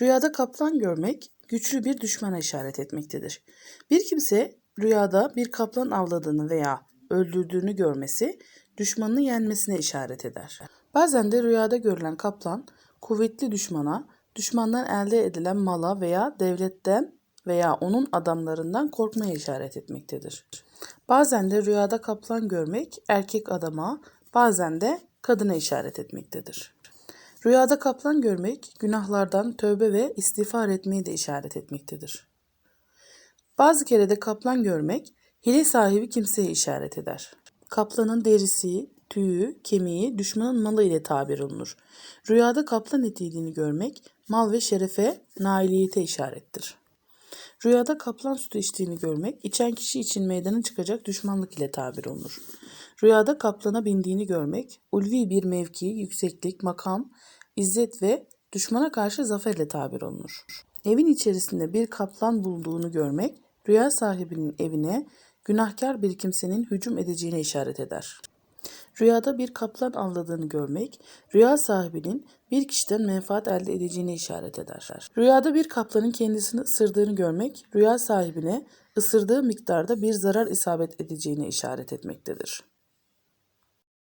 Rüyada kaplan görmek güçlü bir düşmana işaret etmektedir. Bir kimse rüyada bir kaplan avladığını veya öldürdüğünü görmesi düşmanını yenmesine işaret eder. Bazen de rüyada görülen kaplan kuvvetli düşmana, düşmandan elde edilen mala veya devletten veya onun adamlarından korkmaya işaret etmektedir. Bazen de rüyada kaplan görmek erkek adama, bazen de kadına işaret etmektedir. Rüyada kaplan görmek günahlardan tövbe ve istiğfar etmeyi de işaret etmektedir. Bazı kere de kaplan görmek hile sahibi kimseye işaret eder. Kaplanın derisi, tüyü, kemiği düşmanın malı ile tabir olunur. Rüyada kaplan eti yediğini görmek mal ve şerefe, nailiyete işarettir. Rüyada kaplan sütü içtiğini görmek, içen kişi için meydana çıkacak düşmanlık ile tabir olunur. Rüyada kaplana bindiğini görmek, ulvi bir mevki, yükseklik, makam, izzet ve düşmana karşı zafer ile tabir olunur. Evin içerisinde bir kaplan bulduğunu görmek, rüya sahibinin evine günahkar bir kimsenin hücum edeceğine işaret eder. Rüyada bir kaplan avladığını görmek, rüya sahibinin bir kişiden menfaat elde edeceğine işaret eder. Rüyada bir kaplanın kendisini ısırdığını görmek, rüya sahibine ısırdığı miktarda bir zarar isabet edeceğine işaret etmektedir.